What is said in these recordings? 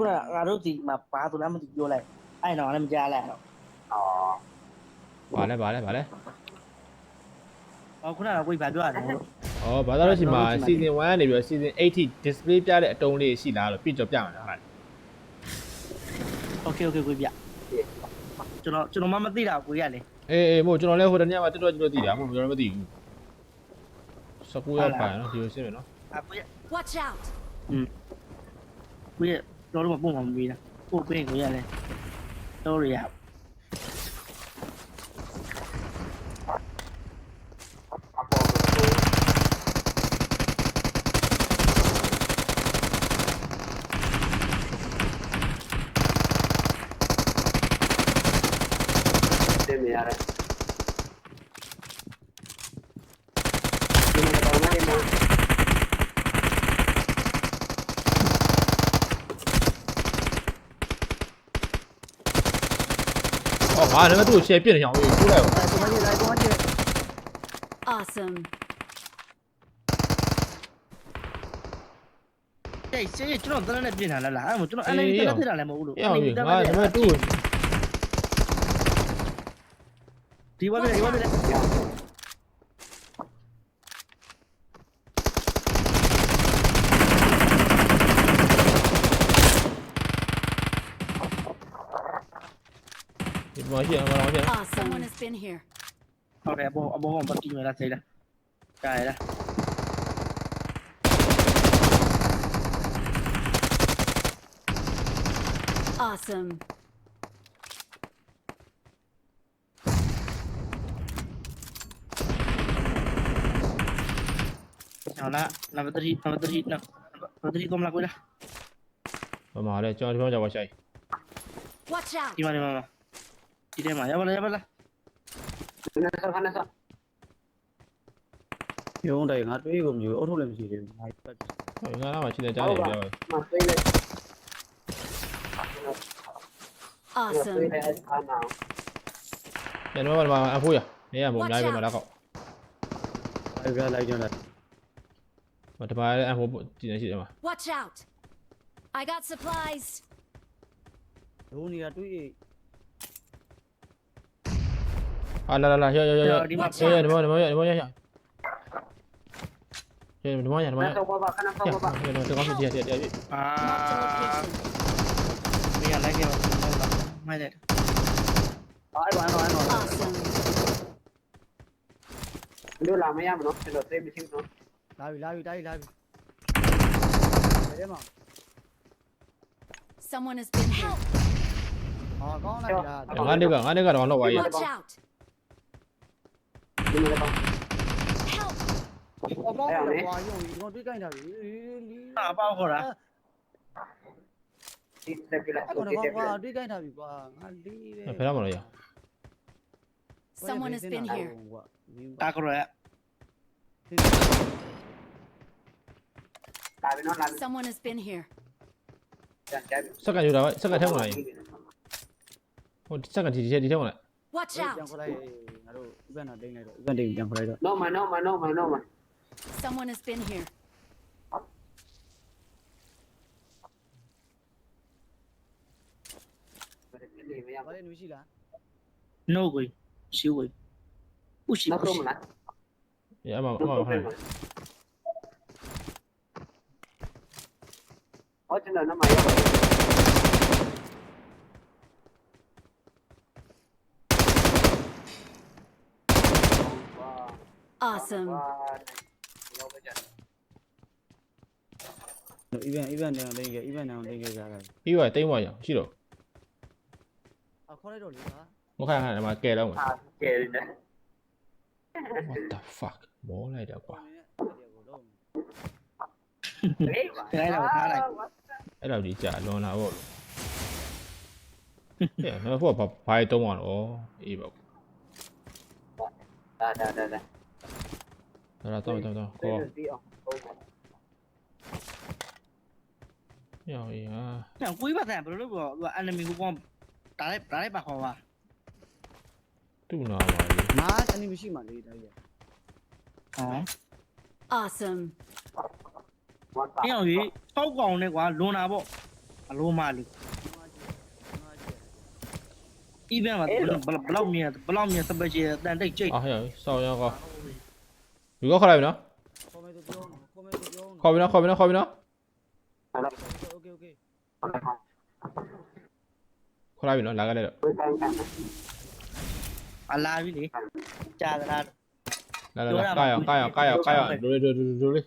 ခုနကငါတို့ဒီမှာပါဆိုလားမသိပြောလိုက်အဲ့တော့လည်းမကြားလိုက်တော့ ဩ ဘာလဲဘာလဲဘာလဲ ဟောခုနကကိုယ်ဘာပြောရတယ်လို့ ဩဘာသာလို့ရှိမှာ season 1ကနေပြီးတော့ season 8ထိ display ပြတဲ့အတုံးလေးရှိလားလို့ပြကြောပြမှာလား โอเคโอเคကိုပြကျွန်တော်ကျွန်တော်မှမသိတာကိုရလေ အေးအေးမို့ကျွန်တော်လည်းဟိုတနေ့ကတော်တော်ကျွန်တော်သိတာမို့ကျွန်တော်မသိဘူး19ရက်ပိုင်နော်ဒီလိုရှင်းမယ်နော် အကိုရ Watch out! ကို ရတော့တော့ပုံမှန်မပြီးတာကိုပင်းကိုရလေတော့ရတင်နေရတယ်ဒီမှာတော့နိုင်မှာ ဩ ငါလည်းသူ့ကို share ပြစ်နေအောင်ရေးထိုးလိုက်အောင်အဲ့ဒီမှာလိုက်တော့ကြည့် Awesome. တဲ့စေးကျွန်တော်တန်းနဲ့ပြင်လာလားအဲ့မို့ကျွန်တော်အဲ့လည်းတန်းနဲ့ပြင်လာလည်းမဟုတ်ဘူးလို့အေးအောင်ရေးငါကျွန်တော်သူ့ကိုဒီဝါပြဒီဝါပြ ไอ้เหี้ยมาลออ้เหี้ย Someone เอาแต่โบเอาโบผมปักกิ่งเวลาเสร็จนะใช่ละ Awesome. เอาละนำไปตรีนำไปตรีนะำไปตรีกลมรักไว้นะมาเลยเจ้าที่พ่อจะไว้ใจ Watch ที่มาที่มามา ပြီငါလာမှရှိတယ်ကြားတယ်ပြောတယ်မသွေးလေးသွေး Awesome. လေးအာနာကျွန်တော်ကမှအဖိုးရနေရမို့အများကြီးပဲမလားကောက်အဲ့ဒါလိုက်ကြတယ်မတပါးလည်းအဖိုးကြည့်နေရှိတယ်မှာ Watch out! I got supplies. ဒုံးကြီးကတွေးဟာလာလာလာရောရောရောရော地方ရောရောဒီမှာဒီမှာရော അല്ലല്ല đưa làm mấy em nó sẽ đợt thêm thêm nó lao lao đây lao Someone has been hit. Ờ, có nó kìa. Ngắn đi cả, ngắn đi cả, nó lộ vậy. Watch out. Bên này không? Có bao giờ quá nhiều ý ngon tuyết canh nào ý Tả bao khổ đã Hãy subscribe cho kênh Ghiền Mì Gõ Để không bỏ lỡ những Someone has been here. Ta có rồi ạ. Someone has been here. Sao cả chỗ đó vậy? Sao cả theo này? Sao cả chỉ đi theo này? Watch out. ငါတို့ဥက္ကဏတိတ်လိုက်တော့ဥက္ကဏတိတ်ပြန်ခေါ်လိုက်တော့ No man, no man, no man, no man. Someone has been here. Nó ဘာလဲနူးရှိလား No güey. Sí, güey. Ushi, ushi. tôm lại, Ya, ama nó ama tôm Ở trên đời nó mày. 打过来， လာပြီနော်လာပြီ Someone has been here. ကြံကြပြီ စက္ကန့်ယူတာစက္ကန့်ထဲမှာဟိုစက္ကန့်ဒီဒီထဲမှာ Watch ပြန် out! ခေါ်လိုက်ငါတို့ဥပ္ပန္နတိန်လိုက်တော့ဥပ္ပန္နတိန်ပြန်ခေါ်လိုက်တော့ နော်မနော်မနော်မနော်မ Someone has been here. ဒီမရ ဘာလဲနူးရှိ လာတော့တော့တော့ကိုရောရ။နောက်ကိုယ်ပါဆန်ဘယ်လိုလုပ်တော့သူက enemy ကိုပေါ့ဒါလိုက်ဒါလိုက်ပါခေါ်ပါသူ့နာပါလေ။ငါအနေမရှိမှလေဒါကြီး။ဟော Awesome. ။ပြောင်းကြီးတောက်ကောင်နဲ့ကွာလွန်တာပေါ့။အလိုမလေး။ event မှာဘယ်လောက်ဘယ်လောက်မြင်ဘယ်လောက်မြင် special အတန်တိတ်ကြိတ် အားရစောင်းရကော 이거 하라이 나? 코메도 비용 코메도 비용 커비나 커비나 커비나 오케이 오케이 커라비나 나가래라 အလာပြီလေကြာသလား 나나나 까야 까야 까야 까야 노래 노래 노래 노래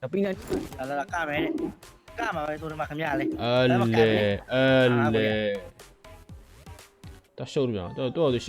ငါပင်းတိုင်းလာလာကမယ်တဲ့ကမှာပဲဆိုတော့မှခင်ဗျားလေ 얼레 얼레 다 쇼르면 또또또 쇼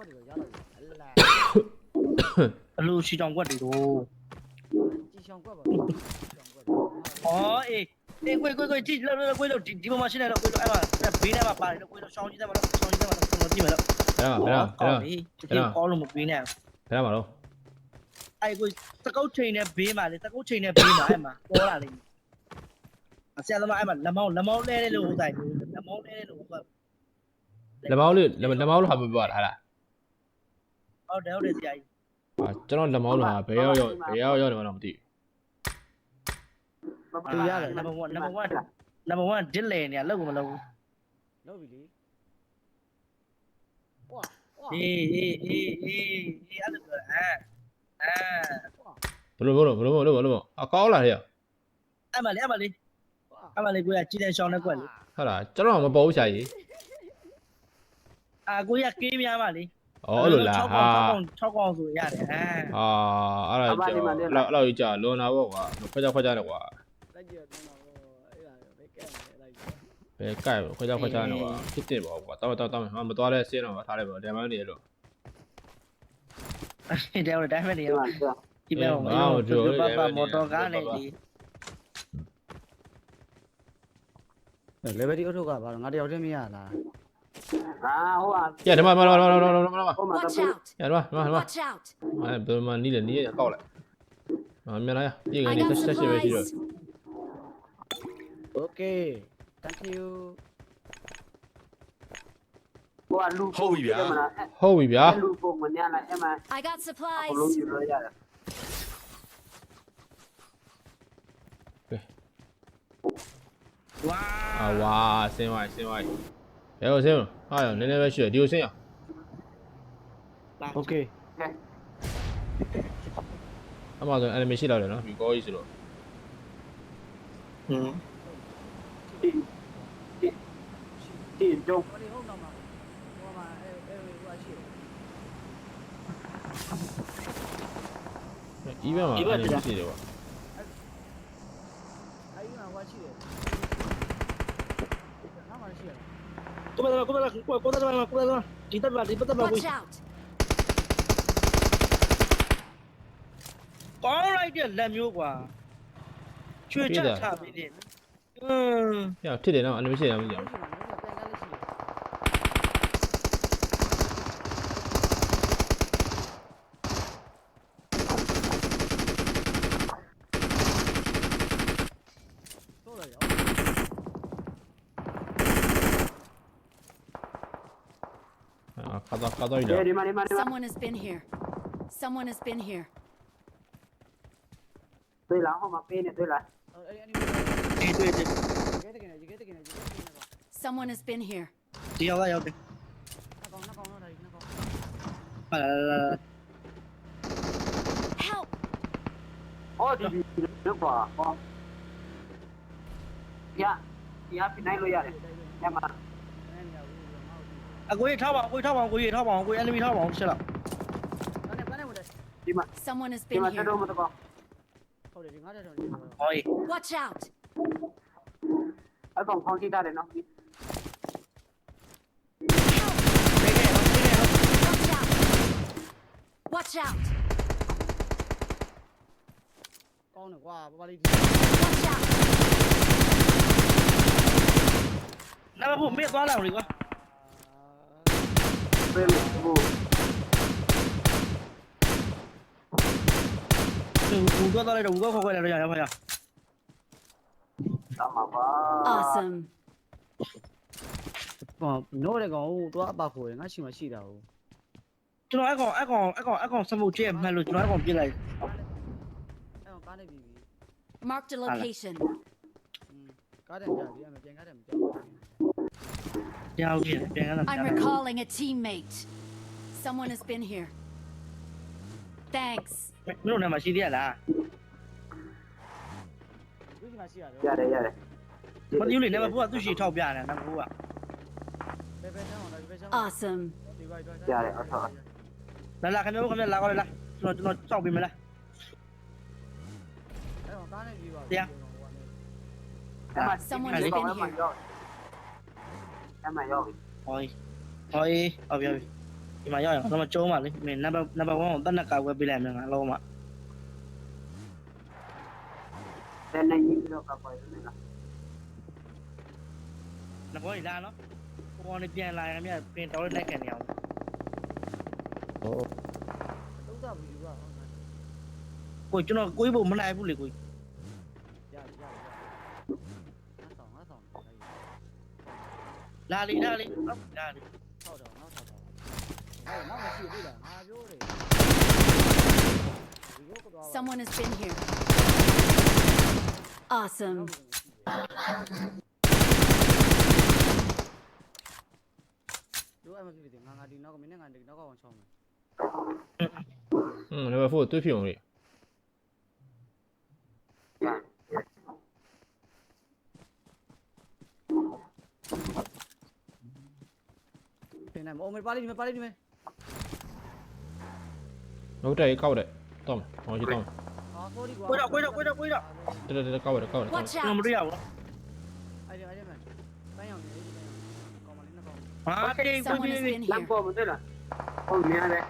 ကွက်တွေရောရတော့အလာအလိုရှိတောင်ကွက်တွေတော့ဒီဆောင်ကွက်ပါဆောင်ကွက်ဩအေးအေးကိုကိုကိုကြည့်လို့လို့ကိုလို့ဒီဒီမှာရှင်းနေတော့ကိုလို့အဲ့မှာဘေးထဲမှာပါတယ်ကိုလို့ရှောင်းကြည့်တယ်မလို့ရှောင်းကြည့်တယ်မလို့ကျွန်တော်ကြည့်မယ်လို့ဘယ်မှာဘယ်မှာဘယ်မှာဒီကောလို့မပေးနဲ့ဘယ်မှာတော့အဲ့ကိုတကုတ်ချိန်နဲ့ဘေးမှာလေတကုတ်ချိန်နဲ့ဘေးမှာအဲ့မှာပေါ်လာလိမ့်မယ်ဆရာသမားအဲ့မှာလက်မောင်းလက်မောင်းလဲလဲလို့ဟိုတိုင်လက်မောင်းလဲလဲလို့ဟိုကလက်မောင်းလေးလက်မောင်းလို့ဟာမပြောတာဟာလား ဟုတ်တယ်ဟုတ်တယ်ဆရာကြီးအာကျွန်တော်လက်မောင်းလို့ဟာဘယ်ရောက်ရောက်ဘယ်ရောက်ရောက်နေမှတော့မသိနံပါတ်1နံပါတ်1နံပါတ်1ဒစ်လေနေရလောက်မလောက်လောက်ပြီလေဝါဝါအေးအေးအေးအေးအေးအဲ့လိုပြောတာအာဘူးဘလို့ဘလို့ဘလို့ဘလို့ဘလို့အကောင်းလာတယ်အဲ့မှာလေအဲ့မှာလေအဲ့မှာလေကိုရကြည်တဲ့ရှောင်းတဲ့ကွက်လေဟုတ်လားကျွန်တော်မပေါ်ဘူးရှာကြီးအာကိုရကေးများပါလေ ဩအဲ့လိုလားဟာ6កောင်6កောင်ဆိုရတယ်အာအာအဲ့ဒါကြောက်လောက်လောက်ကြီးကြာလွန်တာပေါ့ကွာခွက်ကြခွက်ကြတယ်ကွာလိုက်ကြတော့အဲ့ဒါပဲကဲလိုက်ဘယ်ကြိုက်ခွက်ကြခွက်ကြတယ်ကွာဖြစ်တယ်ပေါ့ကွာတောက်တောက်တောက်မသွားတဲ့ဆင်းတော့ထားလိုက်ပါတယ်မန်းနေလို့တဲ့တော့တိုင်းမဲ့နေရဒီမှာဒီမဲ့ဟိုပပမော်တော်ကားနဲ့ဒီလေဘယ်ဒီအထုကဘာငါတယောက်တည်းမရလား ဟာဟိုဟာ။ကြာဒီမှာဒီမှာဒီမှာဒီမှာဒီမှာဟိုမှာတ Watch ပူ out! ကြာဒီမှာဒီမှာဒီမှာ Watch out! အဲဘယ်မှာနီးလဲနီးရကောက်လိုက်။ဟာမြန်လာရပြေက I နေတ got က်တက်ရှိပဲရှိတော့ supplies! Okay. Thank you. ဟိုကလူဟုတ်ပြီဗျာ ဟုတ်ပြီဗျာလူပုံမညာလားအဲ့မှာ I got အလုံး supplies! ယူလို့ရတယ်။အာဝါဆင်းဝိုင်းဆင်းဝိုင်း ဘယ်ကိုဆင်းဟာရနည်းနည်းပဲရှိတယ်ဒီကိုဆင်းရ โอเค အမှဆို animation လောက်တယ်နော်ဒီကောကြီးဆိုတော့ ဟွန်း ဒီကြုံ ဟိုလေဟုတ်တော့မှာဟိုမှာအဲအဲဟိုရှိ even မှာ animation ရှိတယ်ကွာ အဲဒီမှာဟိုရှိတယ်နားမှာရှိတယ် ကိုမလာကိုမလာကိုကိုလာကိုလာဒီတက်ပါဒီပတ်ပါကို Watch out! ကောင်းလိုက်တဲ့လက်မျိုးကွာချွေချက်ချပြီးတယ်อืมရဖြစ်တယ်နော် animation ရမကြရှိဘူးမှာပြန်ကားလေးရှိတယ်တော့ရအောင် အာခါတော့ခါတော့ရဒီမှာဒီမှာဒီမှာ Someone has been here. Someone has been here. တွေ့လားဟိုမှာပေးနေတွေ့လားအဲ့ဒီဒီတွေ့တယ်ကဲတကယ်ရေကဲတကယ်ရေကဲတကယ်ကော Someone has been here. ဒီရောက်လာရောက်တယ်နှကောင်နှကောင်တော့ဒါနှကောင်ဟာလာလာ Help! ဟောဒီဒီကွာဟောရရပြနိုင်လို့ရတယ်ညမှာအဲ့နေရဘူးငါ့ကို အကိုကြီးထောက်ပါအကိုကြီးထောက်ပါအကိုကြီးထောက်ပါအကိုကြီး enemy ထောက်ပါရှစ်လောက်အဲ့နဲ့ကနေဝင်တယ်ဒီမှာ Someone has ဒီ been မှာတက် here. တော့မတော့ဟုတ်တယ်ဒီငါတက်တော့ဟောကြီး Watch out! အကောင်ခေါင်းကြည့်တာတယ်နော်ပေးခဲ့တော့ပေးခဲ့တော့ Watch out! Watch out! ကောင်းင်းတယ်ကွာပပလေး Watch out! နံပါတ်ဖို့မေ့သွားလာလို့ကွာ ပေးလို့ဘူးသူဘူတော့တော့လိုက်တော့ဘူတော့ခေါ်ခေါ်လိုက်တော့ရရပါရတမပါ Awesome. ဟောနိုးတယ်ကောင်ဟိုတော့အပါခိုးရငါရှိမှရှိတာဟိုကျွန်တော်အကောင်အကောင်အကောင်အကောင်စမှုကျဲမှတ်လို့ကျွန်တော်အကောင်ပြစ်လိုက်အဲ့ကောင်ကားနေပြီပြီ Marked a location. ကားတယ်ကြာပြီအမပြန်ကားတယ်မ ကြောက်ဘူးတရားဟုတ်ပြန်ပြန်ကလာ I'm recalling a teammate. Someone has been here. Thanks. မင်းတို့နာမရှိသေးရလားဒီမှာရှိရတယ်ရတယ်ရတယ်မသိဘူးလေနံပါတ်ဖို့ကသူ့ရှိထောက်ပြတယ်နံပါတ်ဖို့ကပဲပဲချမ်းအောင်ပဲချမ်း Awesome. ဒီဘက်တော့ရတယ်အဆောလာလာခင်ဗျားခင်ဗျားလာကောလာကျွန်တော်ကျွန်တော်စောက်ပေးမလားအဲ့ကောင်ကားနေပြီပါအမ Someone အဲ့ has ဒီ been here. အမရောက်ပြီဟောဟောအေးဟောပြောပြီဒီမှာရောက်ရင်တော့ကျုံးပါလေမင်းနံပါတ်နံပါတ်1ကိုတက်နက်ကဝယ်ပေးလိုက်မယ်ငါလုံးမတဲ့နေကြီးတော့ကပေါ်နေလားနဘောကြီးလာနော်ကိုကောင်နေပြန်လာရင်ခင်ဗျာပင်တော်လေးလိုက်ကန်နေအောင်တုံးတာဘူးကွာကိုကျွန်တော်ကိုကြီးဖို့မနိုင်ဘူးလေကိုကြီး ရရရငါဆောင်ငါဆောင် လာလေလာလေဟုတ်လာလေထောက်တော့ငါထောက်တော့အဲ့နောက်မရှိဘူးလားငါပြောတယ် Someone has been here. Awesome. တို့အမဖြစ်တယ်ငါငါဒီနောက်ကမင်းနဲ့ငါဒီနောက်ကအောင်ချောင်းမယ်อืม level 4တွေ့ဖြစ်အောင်လေ ဖင်နိုင်မအိုမေပါလိဒီမပါလိဒီမနောက်တက်ရေးကောက်တယ်တော့မယ်ဟောကြီးတော့မယ်အာကိုဒီကွာကိုတော့ကိုတော့ကိုတော့ကိုတော့တက်တက်တက်ကောက်ရတယ်ကောက်ရတယ်ကောက် Watch ကျွန်တော်မ out! တွေ့ရဘူးအဲ့ဒီအဲ့ဒီမတိုင်းအောင်နေဒီတိုင်းအောင်ကောင်းမလေးနှစ်ကောင်းဟာတေးကို Someone ကြီး has been လမ်း here. ပေါ်မတွေ့လားဟုတ်မြင်ရတယ်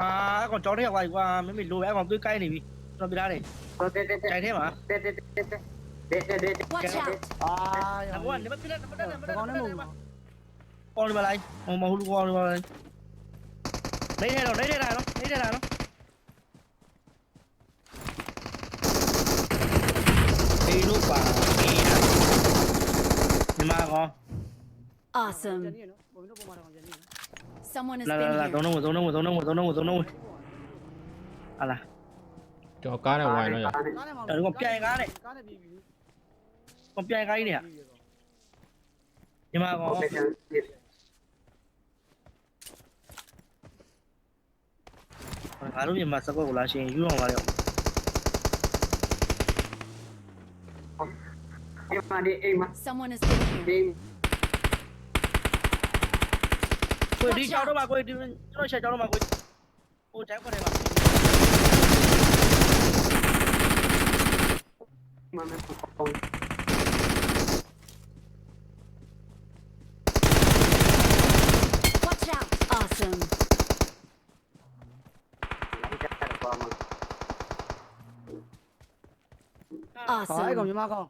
အာအကောင်ကြောင်းထဲရောက်သွားပြီကွာမမေလိုပဲအကောင်သွေးကိုင်းနေပြီကျွန်တော်ပြထားတယ်တော့တဲ့တဲ့ကြိုင်ထဲမှာတဲ့တဲ့တဲ့တဲ့တဲ့ Watch out! အာနဘောကနေမပြတဲ့နမတဲ့နမတဲ့ကောင်းနေမို့ ကောင်းနေပါလားဟိုမဟုတ်ဘူးကောင်းနေပါလားနေနေတော့နေနေတာနော်နေနေတာနော်ဒီလိုပါဒီမှာကော Awesome. ကျန်နေနော်ဘုံတို့ပုံမှာတော့ကျန်နေနော် Someone has လာလာ been လာ here. သုံးလုံးသုံးလုံးသုံးလုံးသုံးလုံးသုံးလုံးဟာလာ ကျွန်တော်ကားနဲ့ဝိုင်းတော့ရကားနဲ့မောင်းကားနဲ့ပြီးပြီကွန်ပြိုင်ကိုင်းနေဒီမှာကောဟုတ်တယ် ငါတို့မြန်မာစကွက်ကိုလာရှင်ယူအောင်ပါလေဒီမှာဒီအိမ်မှာ Someone has been ဒီ here. ကိုဒီကြောက်တော့ပါကိုဒီကျွန်တော်ချက်ကြောက်တော့ပါကိုကိုတိုင်းခွက်တယ်ပါမှာမဟုတ် Watch out! Awesome. ဟာအဲ့ကောင် Awesome. မြမကောင်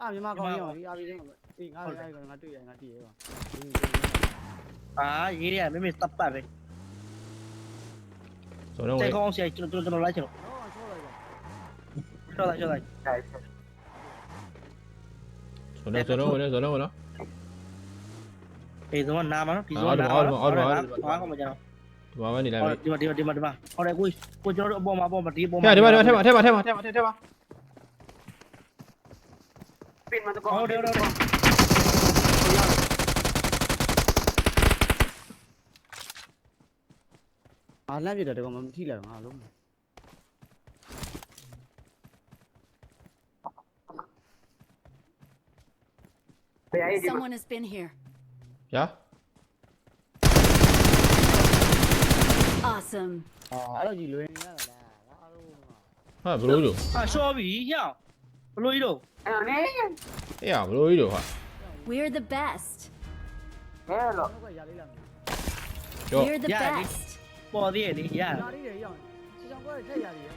အာမြမကောင်ရောဒီအာပြီးလေးဒီငါအဲ့ကောင်ငါတွေ့ရငါတည်ရကောင်အာရေးရမမေတပ်ပတ်ပဲဆိုတော့စိတ်ကောင်းဆရာကျွန်တော်ကျွန်တော်လိုက်ချင်တော့ချောလိုက်ပါတော့လိုက်ချလိုက်တယ်ဆိုတော့ဆိုတော့ဝင်ဆိုတော့ဝင်နော် အေးတော့နာမနော်ဒီတော့နာဘာမှမကြတော့ ဒီမှာပဲနေလိုက်ဟောပြီဒီမှာဒီမှာဒီမှာဒီမှာဟောတယ်ကိုကိုကျွန်တော်တို့အပေါ်မှာအပေါ်မှာဒီအပေါ်ဟဲ့ဒီမှာဒီမှာထဲမှာထဲမှာထဲမှာထဲမှာထဲမှာပင်မှာတော့ဟုတ်တယ်ဟုတ်တယ်အာလမ်းပြတယ်တကောင်မထိလိုက်တော့ငါလုံးဘယ်အိမ်ဒီမှာ Someone has been here. ရာ Awesome. အာအဲ့လိုကြီးလွယ်နေရတာလားအားလုံးဟာဘလို့ကြီးတို့အာရှော့ပြီဟျောဘလို့ကြီးတော့အဲ့နေအေးရဘလို့ကြီးတို့ဟာ We're the best. ဟဲ့လို့တော့ကရလေးလာမယ်ကျော် We're the Yeah, best. ပေါ်သေးရဲ့လေရရာလေးရရအောင်စီဆောင်ကွဲထက်ရလေးရော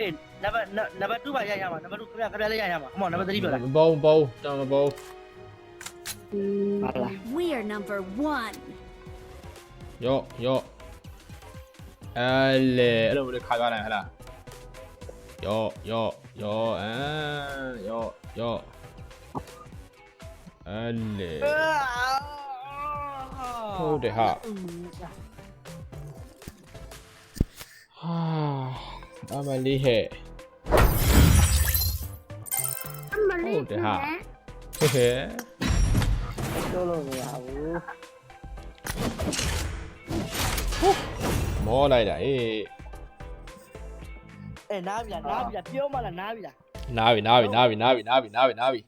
အေးနံပါတ်နံပါတ်2ပါရရမှာနံပါတ်2ခင်ဗျာခင်ဗျာလည်းရရမှာဟောနံပါတ်3ပြောလားမပေါ်မပေါ်တောင်မပေါ်ဟာလား We are number one. ရော့ရော့ အဲလေအဲ့လိုမျိုးခါသွားလိုက်ဟဲ့လားရော့ရော့ရော့အဲရော့ရော့အဲလေဟုတ်တယ်ဟာဟာအမလီဟဲ့ဟုတ်တယ်ဟာဟဲ့ဟဲ့တို့လို့မရဘူးမောလိုက်တာ အေးအေးနားပြီလားနားပြီလားပြောမှလားနားပြီလားနားပြီ